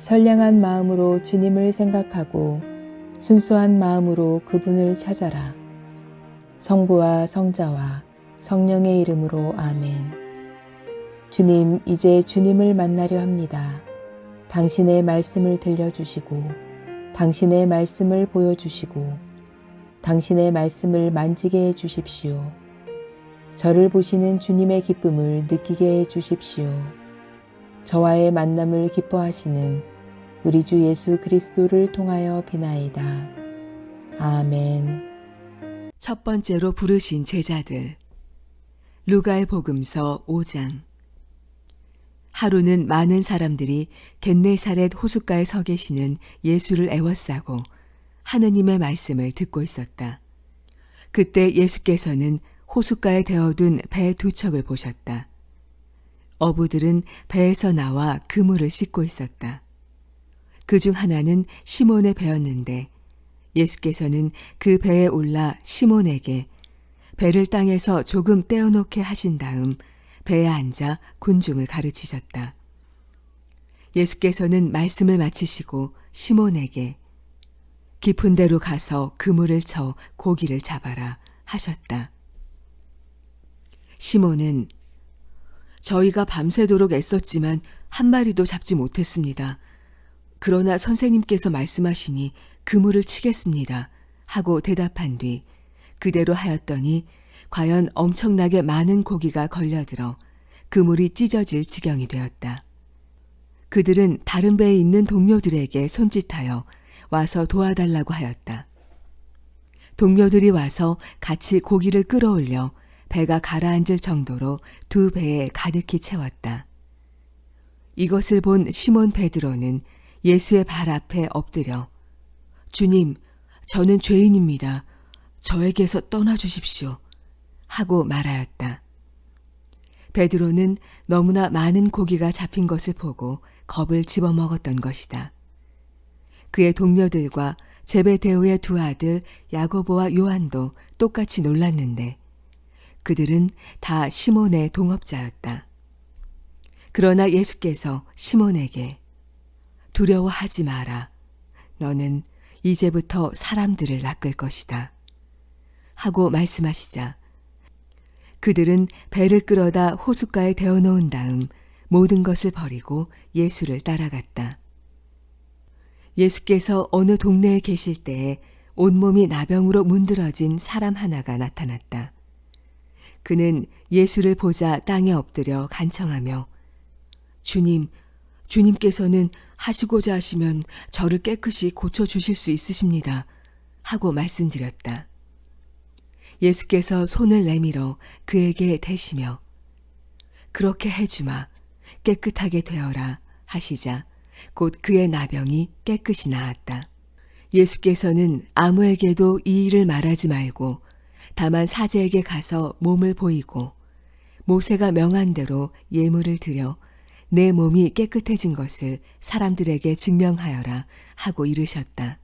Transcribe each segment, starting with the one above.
선량한 마음으로 주님을 생각하고 순수한 마음으로 그분을 찾아라. 성부와 성자와 성령의 이름으로 아멘. 주님, 이제 주님을 만나려 합니다. 당신의 말씀을 들려주시고, 당신의 말씀을 보여주시고, 당신의 말씀을 만지게 해 주십시오. 저를 보시는 주님의 기쁨을 느끼게 해 주십시오. 저와의 만남을 기뻐하시는 우리 주 예수 그리스도를 통하여 비나이다. 아멘. 첫 번째로 부르신 제자들. 루가의 복음서 5장. 하루는 많은 사람들이 겟네사렛 호숫가에 서 계시는 예수를 애워싸고 하느님의 말씀을 듣고 있었다. 그때 예수께서는 호숫가에 데워둔 배 두 척을 보셨다. 어부들은 배에서 나와 그물을 씻고 있었다. 그 중 하나는 시몬의 배였는데 예수께서는 그 배에 올라 시몬에게 배를 땅에서 조금 떼어놓게 하신 다음 배에 앉아 군중을 가르치셨다. 예수께서는 말씀을 마치시고 시몬에게 깊은 데로 가서 그물을 쳐 고기를 잡아라 하셨다. 시몬은 저희가 밤새도록 애썼지만 한 마리도 잡지 못했습니다. 그러나 선생님께서 말씀하시니 그물을 치겠습니다. 하고 대답한 뒤 그대로 하였더니 과연 엄청나게 많은 고기가 걸려들어 그물이 찢어질 지경이 되었다. 그들은 다른 배에 있는 동료들에게 손짓하여 와서 도와달라고 하였다. 동료들이 와서 같이 고기를 끌어올려 배가 가라앉을 정도로 두 배에 가득히 채웠다. 이것을 본 시몬 베드로는 예수의 발 앞에 엎드려 주님, 저는 죄인입니다. 저에게서 떠나 주십시오. 하고 말하였다. 베드로는 너무나 많은 고기가 잡힌 것을 보고 겁을 집어먹었던 것이다. 그의 동료들과 제베데오의 두 아들 야고보와 요한도 똑같이 놀랐는데 그들은 다 시몬의 동업자였다. 그러나 예수께서 시몬에게 두려워하지 마라. 너는 이제부터 사람들을 낚을 것이다. 하고 말씀하시자 그들은 배를 끌어다 호숫가에 데워놓은 다음 모든 것을 버리고 예수를 따라갔다. 예수께서 어느 동네에 계실 때에 온몸이 나병으로 문드러진 사람 하나가 나타났다. 그는 예수를 보자 땅에 엎드려 간청하며 주님, 주님께서는 하시고자 하시면 저를 깨끗이 고쳐 주실 수 있으십니다. 하고 말씀드렸다. 예수께서 손을 내밀어 그에게 대시며 그렇게 해주마 깨끗하게 되어라 하시자 곧 그의 나병이 깨끗이 나았다. 예수께서는 아무에게도 이 일을 말하지 말고 다만 사제에게 가서 몸을 보이고 모세가 명한 대로 예물을 드려 내 몸이 깨끗해진 것을 사람들에게 증명하여라 하고 이르셨다.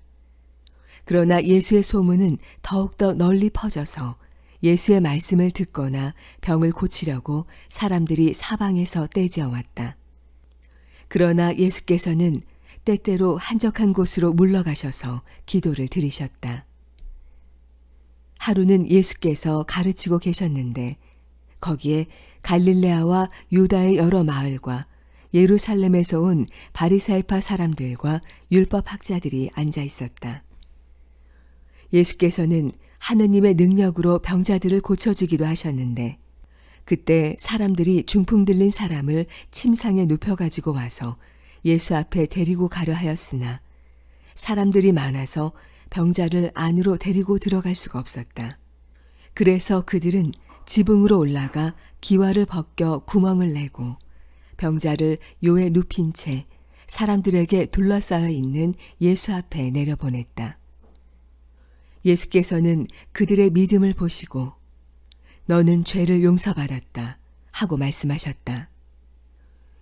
그러나 예수의 소문은 더욱더 널리 퍼져서 예수의 말씀을 듣거나 병을 고치려고 사람들이 사방에서 떼지어 왔다. 그러나 예수께서는 때때로 한적한 곳으로 물러가셔서 기도를 드리셨다. 하루는 예수께서 가르치고 계셨는데 거기에 갈릴레아와 유다의 여러 마을과 예루살렘에서 온 바리사이파 사람들과 율법 학자들이 앉아 있었다. 예수께서는 하느님의 능력으로 병자들을 고쳐주기도 하셨는데 그때 사람들이 중풍 들린 사람을 침상에 눕혀 가지고 와서 예수 앞에 데리고 가려 하였으나 사람들이 많아서 병자를 안으로 데리고 들어갈 수가 없었다. 그래서 그들은 지붕으로 올라가 기와를 벗겨 구멍을 내고 병자를 요에 눕힌 채 사람들에게 둘러싸여 있는 예수 앞에 내려보냈다. 예수께서는 그들의 믿음을 보시고 너는 죄를 용서받았다 하고 말씀하셨다.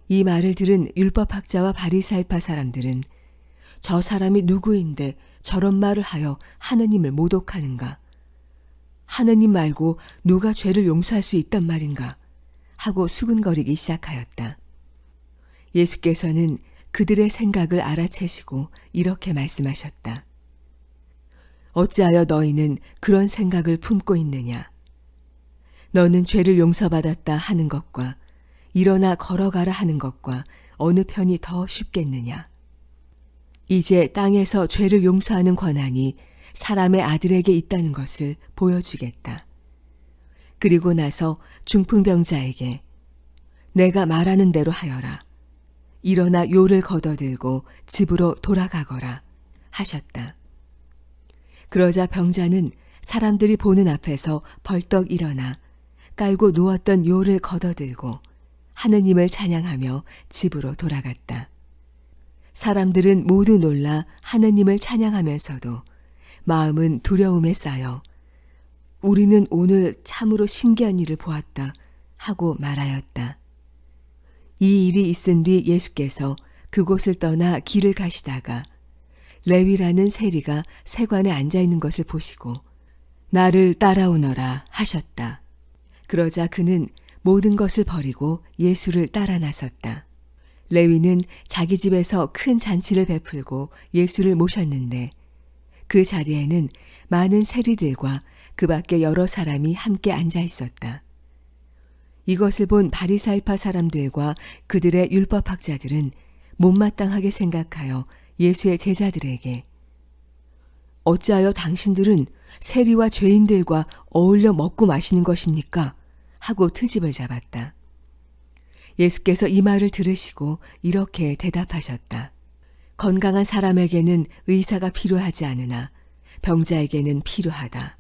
이 말을 들은 율법학자와 바리사이파 사람들은 저 사람이 누구인데 저런 말을 하여 하느님을 모독하는가? 하느님 말고 누가 죄를 용서할 수 있단 말인가? 하고 수근거리기 시작하였다. 예수께서는 그들의 생각을 알아채시고 이렇게 말씀하셨다. 어찌하여 너희는 그런 생각을 품고 있느냐? 너는 죄를 용서받았다 하는 것과 일어나 걸어가라 하는 것과 어느 편이 더 쉽겠느냐? 이제 땅에서 죄를 용서하는 권한이 사람의 아들에게 있다는 것을 보여주겠다. 그리고 나서 중풍병자에게 내가 말하는 대로 하여라. 일어나 요를 걷어들고 집으로 돌아가거라 하셨다. 그러자 병자는 사람들이 보는 앞에서 벌떡 일어나 깔고 누웠던 요를 걷어들고 하느님을 찬양하며 집으로 돌아갔다. 사람들은 모두 놀라 하느님을 찬양하면서도 마음은 두려움에 쌓여 우리는 오늘 참으로 신기한 일을 보았다 하고 말하였다. 이 일이 있은 뒤 예수께서 그곳을 떠나 길을 가시다가 레위라는 세리가 세관에 앉아 있는 것을 보시고 나를 따라오너라 하셨다. 그러자 그는 모든 것을 버리고 예수를 따라 나섰다. 레위는 자기 집에서 큰 잔치를 베풀고 예수를 모셨는데 그 자리에는 많은 세리들과 그 밖에 여러 사람이 함께 앉아 있었다. 이것을 본 바리사이파 사람들과 그들의 율법학자들은 못마땅하게 생각하여 예수의 제자들에게 어찌하여 당신들은 세리와 죄인들과 어울려 먹고 마시는 것입니까? 하고 트집을 잡았다. 예수께서 이 말을 들으시고 이렇게 대답하셨다. 건강한 사람에게는 의사가 필요하지 않으나 병자에게는 필요하다.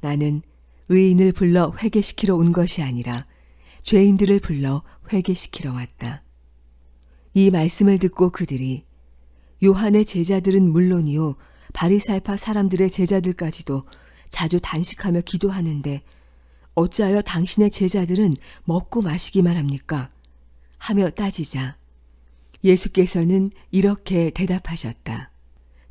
나는 의인을 불러 회개시키러 온 것이 아니라 죄인들을 불러 회개시키러 왔다. 이 말씀을 듣고 그들이 요한의 제자들은 물론이요 바리사이파 사람들의 제자들까지도 자주 단식하며 기도하는데 어찌하여 당신의 제자들은 먹고 마시기만 합니까? 하며 따지자 예수께서는 이렇게 대답하셨다.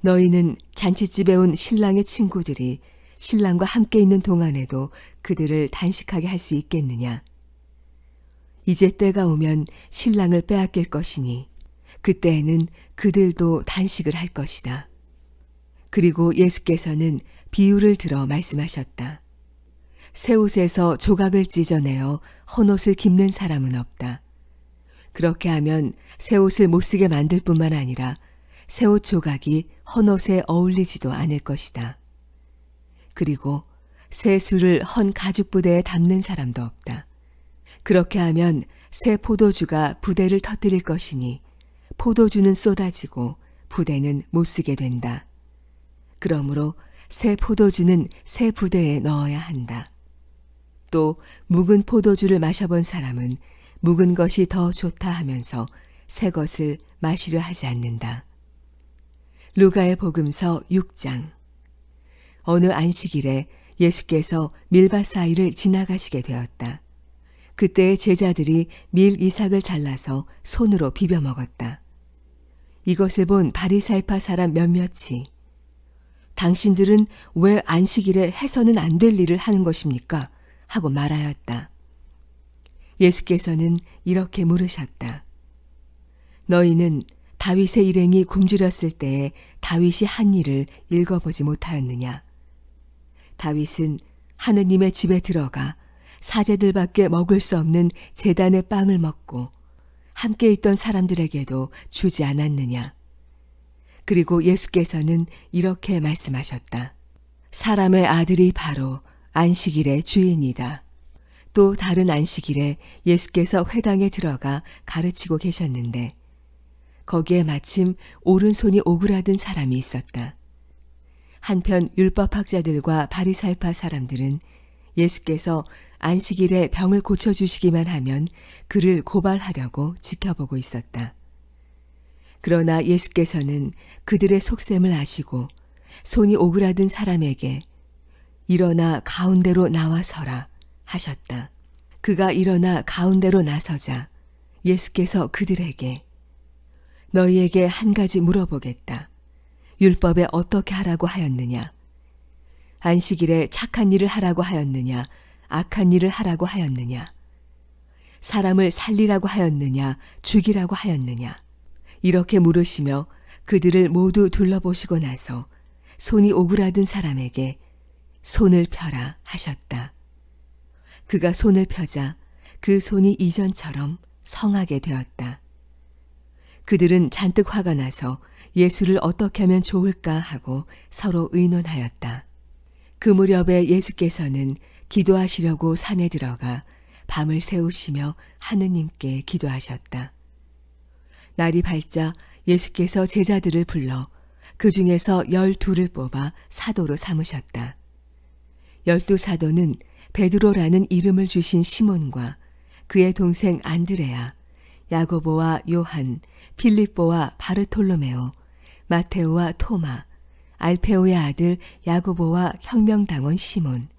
너희는 잔치집에 온 신랑의 친구들이 신랑과 함께 있는 동안에도 그들을 단식하게 할 수 있겠느냐? 이제 때가 오면 신랑을 빼앗길 것이니 그때에는 그들도 단식을 할 것이다. 그리고 예수께서는 비유를 들어 말씀하셨다. 새 옷에서 조각을 찢어내어 헌옷을 깁는 사람은 없다. 그렇게 하면 새 옷을 못 쓰게 만들 뿐만 아니라 새 옷 조각이 헌옷에 어울리지도 않을 것이다. 그리고 새 술을 헌 가죽 부대에 담는 사람도 없다. 그렇게 하면 새 포도주가 부대를 터뜨릴 것이니 포도주는 쏟아지고 부대는 못 쓰게 된다. 그러므로 새 포도주는 새 부대에 넣어야 한다. 또 묵은 포도주를 마셔본 사람은 묵은 것이 더 좋다 하면서 새 것을 마시려 하지 않는다. 루가의 복음서 6장 어느 안식일에 예수께서 밀밭 사이를 지나가시게 되었다. 그때 제자들이 밀 이삭을 잘라서 손으로 비벼 먹었다. 이것을 본 바리사이파 사람 몇몇이 당신들은 왜 안식일에 해서는 안 될 일을 하는 것입니까? 하고 말하였다. 예수께서는 이렇게 물으셨다. 너희는 다윗의 일행이 굶주렸을 때에 다윗이 한 일을 읽어보지 못하였느냐? 다윗은 하느님의 집에 들어가 사제들밖에 먹을 수 없는 재단의 빵을 먹고 함께 있던 사람들에게도 주지 않았느냐? 그리고 예수께서는 이렇게 말씀하셨다. 사람의 아들이 바로 안식일의 주인이다. 또 다른 안식일에 예수께서 회당에 들어가 가르치고 계셨는데 거기에 마침 오른손이 오그라든 사람이 있었다. 한편 율법학자들과 바리사이파 사람들은 예수께서 안식일에 병을 고쳐 주시기만 하면 그를 고발하려고 지켜보고 있었다. 그러나 예수께서는 그들의 속셈을 아시고 손이 오그라든 사람에게 일어나 가운데로 나와서라 하셨다. 그가 일어나 가운데로 나서자 예수께서 그들에게 너희에게 한 가지 물어보겠다. 율법에 어떻게 하라고 하였느냐? 안식일에 착한 일을 하라고 하였느냐? 악한 일을 하라고 하였느냐? 사람을 살리라고 하였느냐? 죽이라고 하였느냐? 이렇게 물으시며 그들을 모두 둘러보시고 나서 손이 오그라든 사람에게 손을 펴라 하셨다. 그가 손을 펴자 그 손이 이전처럼 성하게 되었다. 그들은 잔뜩 화가 나서 예수를 어떻게 하면 좋을까 하고 서로 의논하였다. 그 무렵에 예수께서는 기도하시려고 산에 들어가 밤을 새우시며 하느님께 기도하셨다. 날이 밝자 예수께서 제자들을 불러 그 중에서 열둘을 뽑아 사도로 삼으셨다. 열두 사도는 베드로라는 이름을 주신 시몬과 그의 동생 안드레아, 야고보와 요한, 필립보와 바르톨로메오, 마테오와 토마, 알페오의 아들 야고보와 혁명당원 시몬,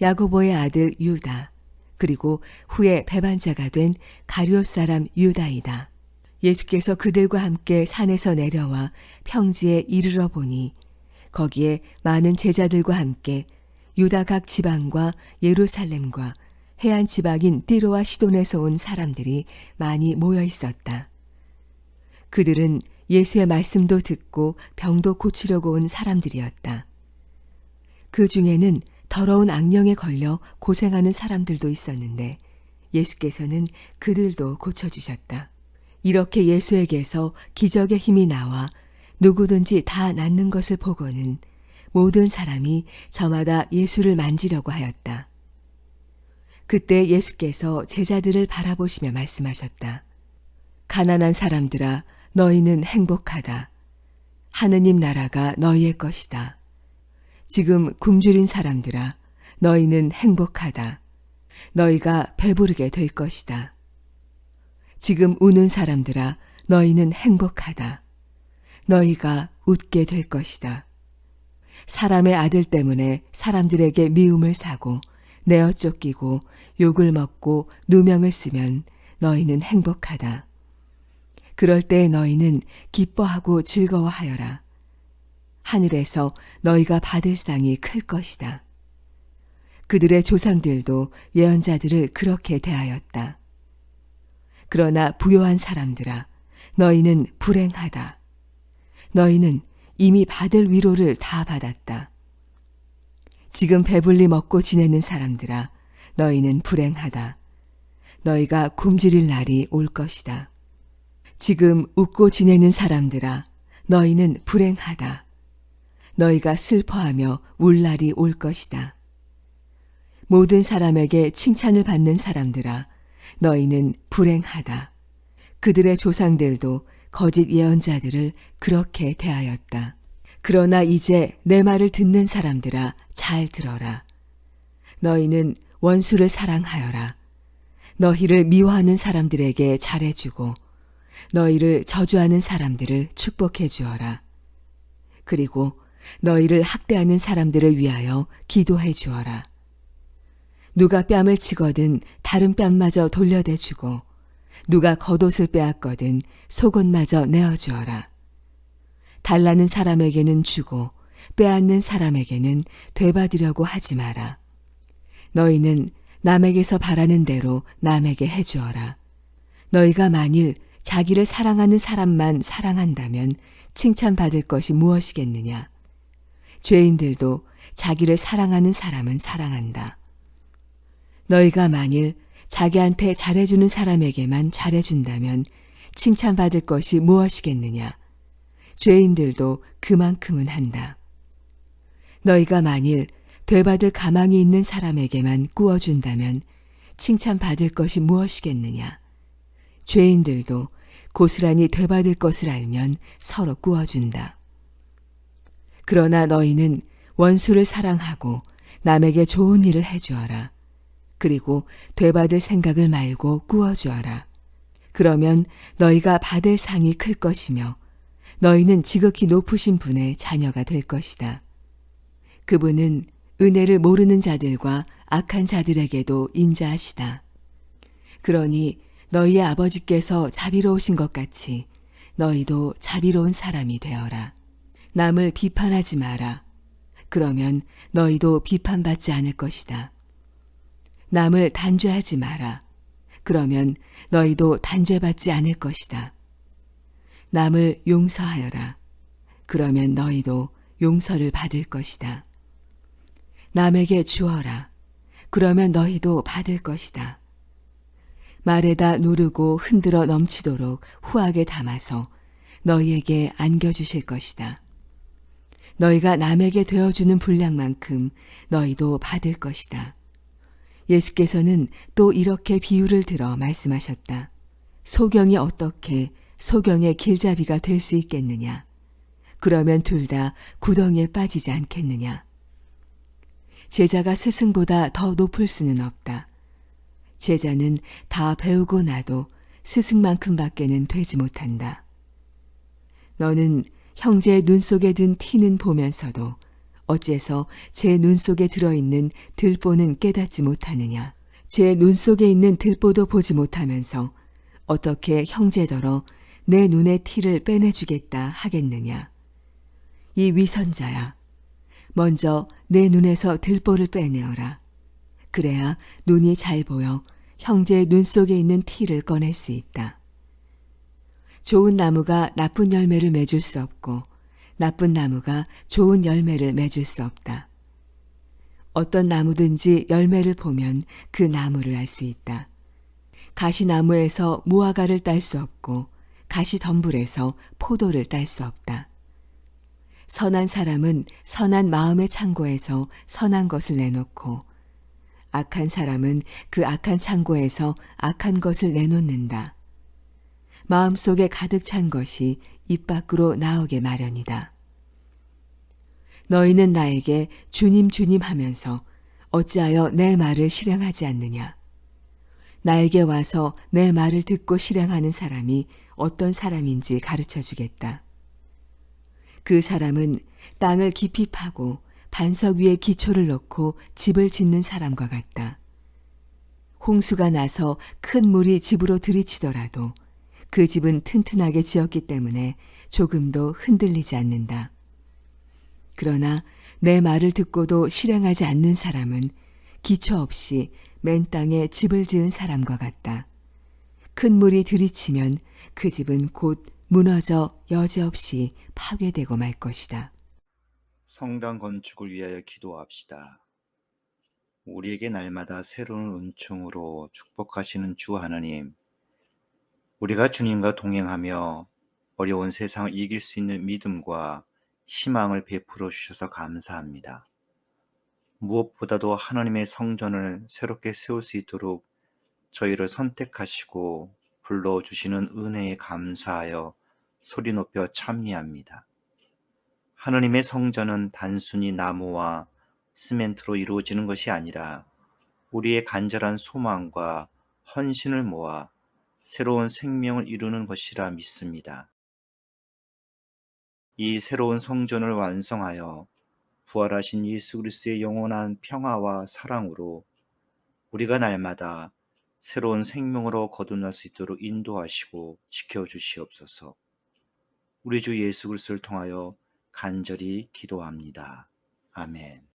야고보의 아들 유다, 그리고 후에 배반자가 된 가룟 사람 유다이다. 예수께서 그들과 함께 산에서 내려와 평지에 이르러 보니 거기에 많은 제자들과 함께 유다 각 지방과 예루살렘과 해안 지방인 띠로와 시돈에서 온 사람들이 많이 모여 있었다. 그들은 예수의 말씀도 듣고 병도 고치려고 온 사람들이었다. 그 중에는 더러운 악령에 걸려 고생하는 사람들도 있었는데 예수께서는 그들도 고쳐주셨다. 이렇게 예수에게서 기적의 힘이 나와 누구든지 다 낫는 것을 보고는 모든 사람이 저마다 예수를 만지려고 하였다. 그때 예수께서 제자들을 바라보시며 말씀하셨다. 가난한 사람들아, 너희는 행복하다. 하느님 나라가 너희의 것이다. 지금 굶주린 사람들아, 너희는 행복하다. 너희가 배부르게 될 것이다. 지금 우는 사람들아, 너희는 행복하다. 너희가 웃게 될 것이다. 사람의 아들 때문에 사람들에게 미움을 사고 내어 쫓기고 욕을 먹고 누명을 쓰면 너희는 행복하다. 그럴 때 너희는 기뻐하고 즐거워하여라. 하늘에서 너희가 받을 상이 클 것이다. 그들의 조상들도 예언자들을 그렇게 대하였다. 그러나 부요한 사람들아, 너희는 불행하다. 너희는 이미 받을 위로를 다 받았다. 지금 배불리 먹고 지내는 사람들아, 너희는 불행하다. 너희가 굶주릴 날이 올 것이다. 지금 웃고 지내는 사람들아, 너희는 불행하다. 너희가 슬퍼하며 울 날이 올 것이다. 모든 사람에게 칭찬을 받는 사람들아, 너희는 불행하다. 그들의 조상들도 거짓 예언자들을 그렇게 대하였다. 그러나 이제 내 말을 듣는 사람들아, 잘 들어라. 너희는 원수를 사랑하여라. 너희를 미워하는 사람들에게 잘해주고, 너희를 저주하는 사람들을 축복해 주어라. 그리고 너희를 학대하는 사람들을 위하여 기도해 주어라. 누가 뺨을 치거든 다른 뺨마저 돌려대 주고 누가 겉옷을 빼앗거든 속옷마저 내어 주어라. 달라는 사람에게는 주고 빼앗는 사람에게는 되받으려고 하지 마라. 너희는 남에게서 바라는 대로 남에게 해 주어라. 너희가 만일 자기를 사랑하는 사람만 사랑한다면 칭찬받을 것이 무엇이겠느냐? 죄인들도 자기를 사랑하는 사람은 사랑한다. 너희가 만일 자기한테 잘해주는 사람에게만 잘해준다면 칭찬받을 것이 무엇이겠느냐? 죄인들도 그만큼은 한다. 너희가 만일 되받을 가망이 있는 사람에게만 꾸어준다면 칭찬받을 것이 무엇이겠느냐? 죄인들도 고스란히 되받을 것을 알면 서로 꾸어준다. 그러나 너희는 원수를 사랑하고 남에게 좋은 일을 해주어라. 그리고 되받을 생각을 말고 꾸어주어라. 그러면 너희가 받을 상이 클 것이며 너희는 지극히 높으신 분의 자녀가 될 것이다. 그분은 은혜를 모르는 자들과 악한 자들에게도 인자하시다. 그러니 너희의 아버지께서 자비로우신 것 같이 너희도 자비로운 사람이 되어라. 남을 비판하지 마라. 그러면 너희도 비판받지 않을 것이다. 남을 단죄하지 마라. 그러면 너희도 단죄받지 않을 것이다. 남을 용서하여라. 그러면 너희도 용서를 받을 것이다. 남에게 주어라. 그러면 너희도 받을 것이다. 말에다 누르고 흔들어 넘치도록 후하게 담아서 너희에게 안겨주실 것이다. 너희가 남에게 되어주는 분량만큼 너희도 받을 것이다. 예수께서는 또 이렇게 비유를 들어 말씀하셨다. 소경이 어떻게 소경의 길잡이가 될 수 있겠느냐? 그러면 둘 다 구덩이에 빠지지 않겠느냐? 제자가 스승보다 더 높을 수는 없다. 제자는 다 배우고 나도 스승만큼밖에는 되지 못한다. 너는 형제의 눈 속에 든 티는 보면서도 어째서 제 눈 속에 들어있는 들보는 깨닫지 못하느냐? 제 눈 속에 있는 들보도 보지 못하면서 어떻게 형제더러 내 눈의 티를 빼내주겠다 하겠느냐? 이 위선자야. 먼저 내 눈에서 들보를 빼내어라. 그래야 눈이 잘 보여 형제의 눈 속에 있는 티를 꺼낼 수 있다. 좋은 나무가 나쁜 열매를 맺을 수 없고 나쁜 나무가 좋은 열매를 맺을 수 없다. 어떤 나무든지 열매를 보면 그 나무를 알 수 있다. 가시나무에서 무화과를 딸 수 없고 가시덤불에서 포도를 딸 수 없다. 선한 사람은 선한 마음의 창고에서 선한 것을 내놓고 악한 사람은 그 악한 창고에서 악한 것을 내놓는다. 마음속에 가득 찬 것이 입 밖으로 나오게 마련이다. 너희는 나에게 주님 주님 하면서 어찌하여 내 말을 실행하지 않느냐? 나에게 와서 내 말을 듣고 실행하는 사람이 어떤 사람인지 가르쳐 주겠다. 그 사람은 땅을 깊이 파고 반석 위에 기초를 놓고 집을 짓는 사람과 같다. 홍수가 나서 큰 물이 집으로 들이치더라도 그 집은 튼튼하게 지었기 때문에 조금도 흔들리지 않는다. 그러나 내 말을 듣고도 실행하지 않는 사람은 기초 없이 맨 땅에 집을 지은 사람과 같다. 큰 물이 들이치면 그 집은 곧 무너져 여지없이 파괴되고 말 것이다. 성당 건축을 위하여 기도합시다. 우리에게 날마다 새로운 은총으로 축복하시는 주 하나님, 우리가 주님과 동행하며 어려운 세상을 이길 수 있는 믿음과 희망을 베풀어 주셔서 감사합니다. 무엇보다도 하나님의 성전을 새롭게 세울 수 있도록 저희를 선택하시고 불러주시는 은혜에 감사하여 소리 높여 찬미합니다. 하나님의 성전은 단순히 나무와 시멘트로 이루어지는 것이 아니라 우리의 간절한 소망과 헌신을 모아 새로운 생명을 이루는 것이라 믿습니다. 이 새로운 성전을 완성하여 부활하신 예수 그리스도의 영원한 평화와 사랑으로 우리가 날마다 새로운 생명으로 거듭날 수 있도록 인도하시고 지켜 주시옵소서. 우리 주 예수 그리스도를 통하여 간절히 기도합니다. 아멘.